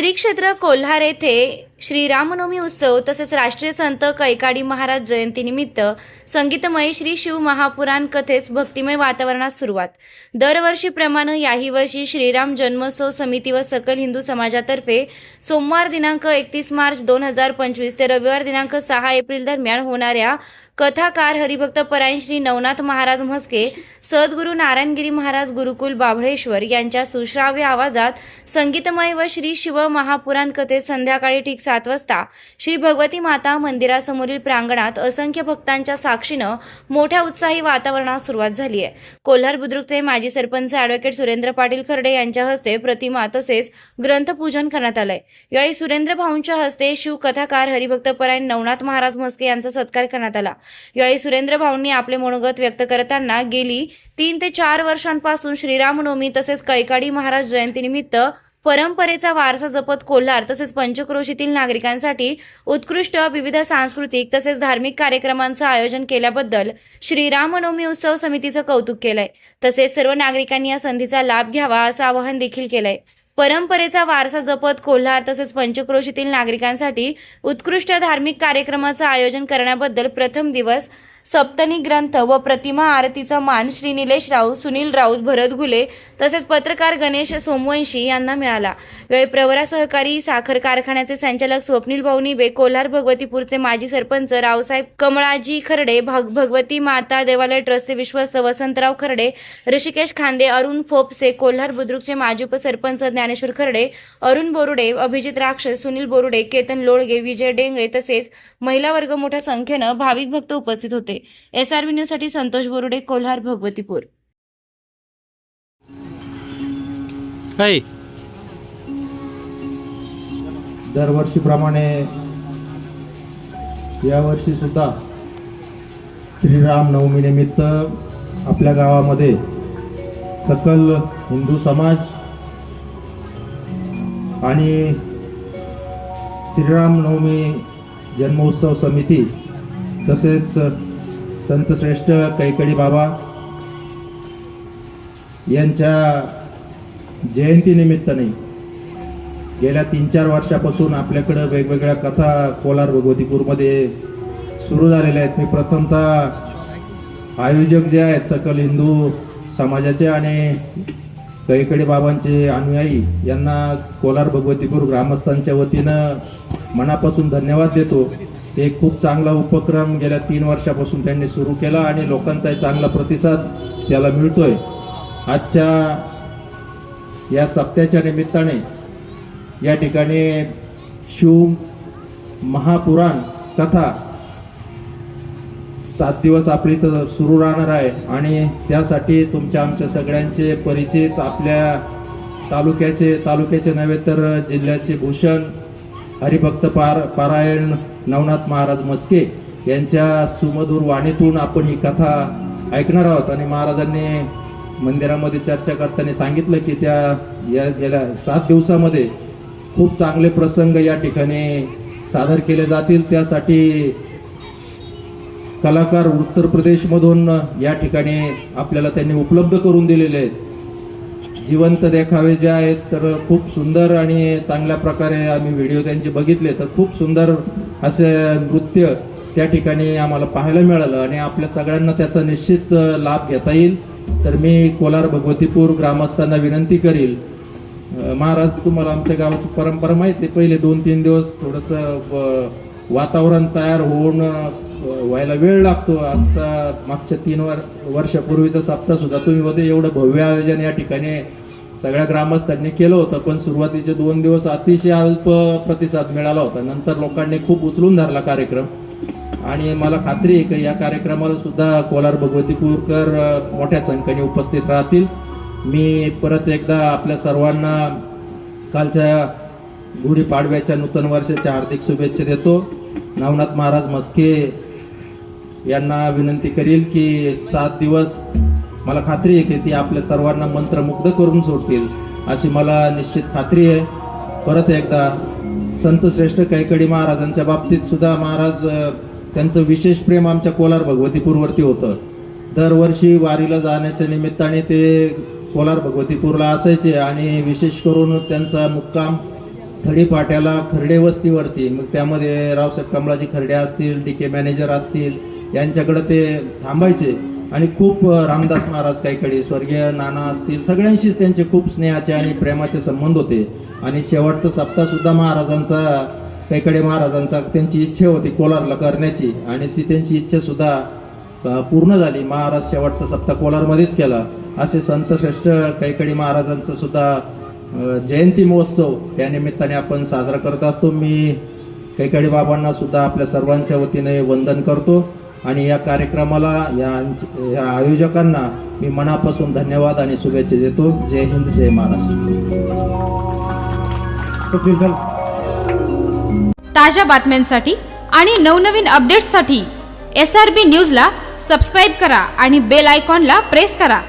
श्री क्षेत्र कोल्हार येथे श्रीरामनवमी उत्सव तसेच राष्ट्रीय संत कैकाडी महाराज जयंतीनिमित्त संगीतमय श्री शिव महापुराण कथेस भक्तिमय वातावरणात सुरुवात. दरवर्षीप्रमाणे याही वर्षी श्रीराम जन्मोत्सव समिती व सकल हिंदू समाजातर्फे सोमवार दिनांक एकतीस मार्च दोन हजार पंचवीस ते रविवार दिनांक सहा एप्रिल दरम्यान होणाऱ्या कथाकार हरिभक्त परायण श्री नवनाथ महाराज म्हस्के सद्गुरू नारायणगिरी महाराज गुरुकुल बाभळेश्वर यांच्या सुश्राव्य आवाजात संगीतमय व श्री शिव महापुराण कथेत संध्याकाळी ठीक सात वाजता श्री भगवती माता मंदिरासमोरील प्रांगणात असंख्य भक्तांच्या साक्षीनं मोठ्या उत्साही वातावरणात सुरुवात झाली आहे कोल्हार बुद्रुकचे माजी सरपंच अॅडव्होकेट सुरेंद्र पाटील खर्डे यांच्या हस्ते प्रतिमा तसेच ग्रंथपूजन करण्यात आलंय. यावेळी सुरेंद्र भाऊंच्या हस्ते शिवकथाकार हरिभक्त परायण नवनाथ महाराज म्हस्के यांचा सत्कार करण्यात आला. यावेळी सुरेंद्र भाऊंनी आपले मनोगत व्यक्त करताना गेली तीन ते चार वर्षांपासून श्रीरामनवमी तसेच कैकाडी महाराज जयंतीनिमित्त परंपरेचा वारसा जपत कोल्हार तसेच पंचक्रोशीतील नागरिकांसाठी उत्कृष्ट विविध सांस्कृतिक तसेच धार्मिक कार्यक्रमांचं आयोजन केल्याबद्दल श्रीरामनवमी उत्सव समितीचं कौतुक केलंय. तसेच सर्व नागरिकांनी या संधीचा लाभ घ्यावा असं आवाहन देखील केलंय. परंपरेचा वारसा जपत कोल्हार तसेच पंचक्रोशीतील नागरिकांसाठी उत्कृष्ट धार्मिक कार्यक्रमाचं आयोजन करण्याबद्दल प्रथम दिवस सप्तनी ग्रंथ व प्रतिमा आरतीचा मान श्री निलेश राऊत सुनील राऊत भरत घुले तसेच पत्रकार गणेश सोमवंशी यांना मिळाला. वेळी प्रवरा सहकारी साखर कारखान्याचे संचालक स्वप्नील भाऊ निबे कोल्हार भगवतीपूरचे माजी सरपंच रावसाहेब कमळाजी खर्डे भग भगवती माता देवालय ट्रस्टचे विश्वस्त वसंतराव खर्डे ऋषिकेश खांदे अरुण फोपसे कोल्हार बुद्रुकचे माजी उपसरपंच ज्ञानेश्वर खर्डे अरुण बोरुडे अभिजित राक्षस सुनील बोरुडे केतन लोळगे विजय डेंगळे तसेच महिला वर्ग मोठ्या संख्येनं भाविक भक्त उपस्थित होते. एस आर न्यूजसाठी संतोष बोरुडे कोल्हार भगवतीपूर. हाय दरवर्षीप्रमाणे यावर्षी सुद्धा श्रीराम नवमीनिमित्त आपल्या गावामध्ये सकल हिंदू समाज आणि श्रीराम नवमी जन्मोत्सव समिती तसेच संतश्रेष्ठ कैकडी बाबा यांच्या जयंतीनिमित्ताने गेल्या तीन चार वर्षापासून आपल्याकडं वेगवेगळ्या कथा कोलार भगवतीपूरमध्ये सुरू झालेल्या आहेत. मी प्रथमतः आयोजक जे आहेत सकल हिंदू समाजाचे आणि कैकडे बाबांचे अनुयायी यांना कोलार भगवतीपूर ग्रामस्थांच्या वतीनं मनापासून धन्यवाद देतो. एक खूप चांगला उपक्रम गेल्या तीन वर्षापासून त्यांनी सुरू केला आणि लोकांचा चांगला प्रतिसाद त्याला मिळतोय. आजच्या या सप्त्याच्या निमित्ताने या ठिकाणी शिव महापुराण कथा सात दिवस आपली तर सुरू राहणार आहे आणि त्यासाठी तुमच्या आमच्या सगळ्यांचे परिचित आपल्या तालुक्याचे तालुक्याचे नव्हे तर जिल्ह्याचे भूषण हरिभक्त पार पारायण नवनाथ महाराज मस्के यांच्या सुमधुर वाणीतून आपण ही कथा ऐकणार आहोत. आणि महाराजांनी मंदिरामध्ये चर्चा करताना सांगितलं की त्या या गेल्या सात दिवसामध्ये खूप चांगले प्रसंग या ठिकाणी सादर केले जातील. त्यासाठी कलाकार उत्तर प्रदेशमधून या ठिकाणी आपल्याला त्यांनी उपलब्ध करून दिलेले आहेत. जिवंत देखावे जे आहेत तर खूप सुंदर आणि चांगल्या प्रकारे आम्ही व्हिडिओ त्यांचे बघितले. तर खूप सुंदर असे नृत्य त्या ठिकाणी आम्हाला पाहायला मिळालं आणि आपल्या सगळ्यांना त्याचा निश्चित लाभ घेता येईल. तर मी कोलार भगवतीपूर ग्रामस्थांना विनंती करील. महाराज तुम्हाला आमच्या गावाची परंपरा माहिती आहे पहिले दोन तीन दिवस थोडंसं वातावरण तयार होऊन व्हायला वेळ लागतो. आमचा मागच्या तीन वर वर्षापूर्वीचा सप्ताह सुद्धा तुम्ही मध्ये एवढं भव्य आयोजन या ठिकाणी सगळ्या ग्रामस्थांनी केलं होतं पण सुरुवातीचे दोन दिवस अतिशय अल्प प्रतिसाद मिळाला होता. नंतर लोकांनी खूप उचलून धरला कार्यक्रम. आणि मला खात्री आहे की या कार्यक्रमाला सुद्धा कोलार भगवतीपूरकर मोठ्या संख्येने उपस्थित राहतील. मी परत एकदा आपल्या सर्वांना कालच्या गुढीपाडव्याच्या नूतन वर्षाच्या हार्दिक शुभेच्छा देतो. नवनाथ महाराज मस्के यांना विनंती करील की सात दिवस मला खात्री आहे की ती आपल्या सर्वांना मंत्रमुग्ध करून सोडतील अशी मला निश्चित खात्री आहे. परत एकदा संत श्रेष्ठ कैकडी महाराजांच्या बाबतीत सुद्धा महाराज त्यांचं विशेष प्रेम आमच्या कोलार भगवतीपूरवरती होतं. दरवर्षी वारीला जाण्याच्या निमित्ताने ते कोलार भगवतीपूरला असायचे आणि विशेष करून त्यांचा मुक्काम थडीपाट्याला खर्डे वस्तीवरती मग त्यामध्ये रावसाहेब कमलाजी खर्डे असतील डी के मॅनेजर असतील यांच्याकडे ते थांबायचे. आणि खूप रामदास महाराज काहीकडे स्वर्गीय नाना असतील सगळ्यांशीच त्यांचे खूप स्नेहाचे आणि प्रेमाचे संबंध होते. आणि शेवटचा सप्ताहसुद्धा महाराजांचा कैकडे महाराजांचा त्यांची इच्छा होती कोलारला करण्याची. आणि ती त्यांची इच्छासुद्धा पूर्ण झाली. महाराज शेवटचा सप्ताह कोलारमध्येच केला. असे संत श्रेष्ठ कैकडे महाराजांचं सुद्धा जयंती महोत्सव या निमित्ताने आपण साजरा करत असतो. मी कैकाडी बाबांना सुद्धा आपल्या सर्वांच्या वतीने वंदन करतो. आणि या कार्यक्रमाला या या आयोजकांना मी मनापासून धन्यवाद आणि शुभेच्छा देतो. जय हिंद जय महाराष्ट्र. ताज्या बातम्यांसाठी आणि नवनवीन अपडेट्ससाठी एस आर बी न्यूजला सबस्क्राईब करा आणि बेल आयकॉनला प्रेस करा.